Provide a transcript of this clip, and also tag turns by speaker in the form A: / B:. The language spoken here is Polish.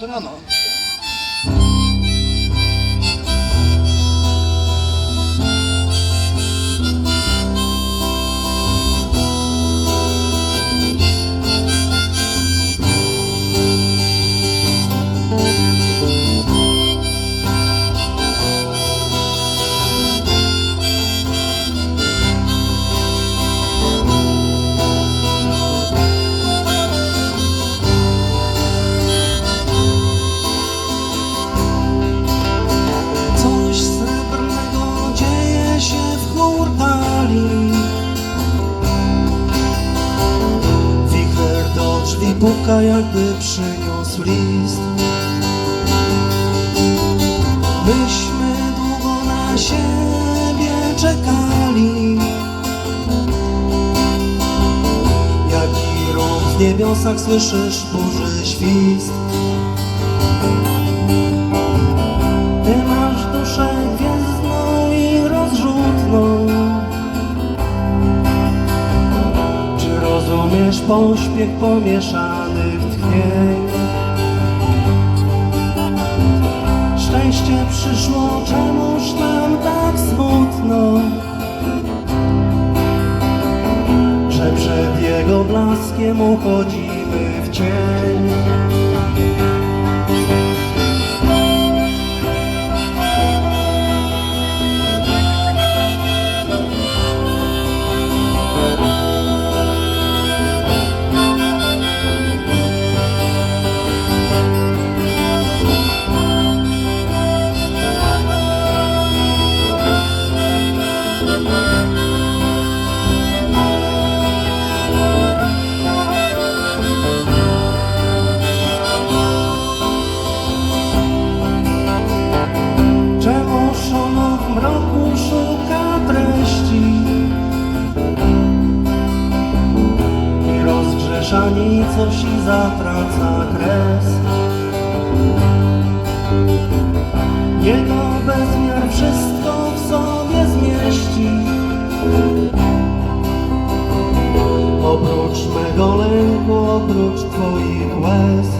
A: tudo meu nome. Puka jakby przyniósł list. Myśmy długo na siebie czekali. Jaki ruch w niebiosach słyszysz burzy świst rozumiesz pośpiech pomieszanych tchnień? Szczęście przyszło, czemuż nam tak smutno? Że przed jego blaskiem uchodzimy w cień mroku szuka treści. I rozgrzesza nicość i zatraca kres. Jego bezmiar wszystko w sobie zmieści. Oprócz mego lęku, oprócz twoich łez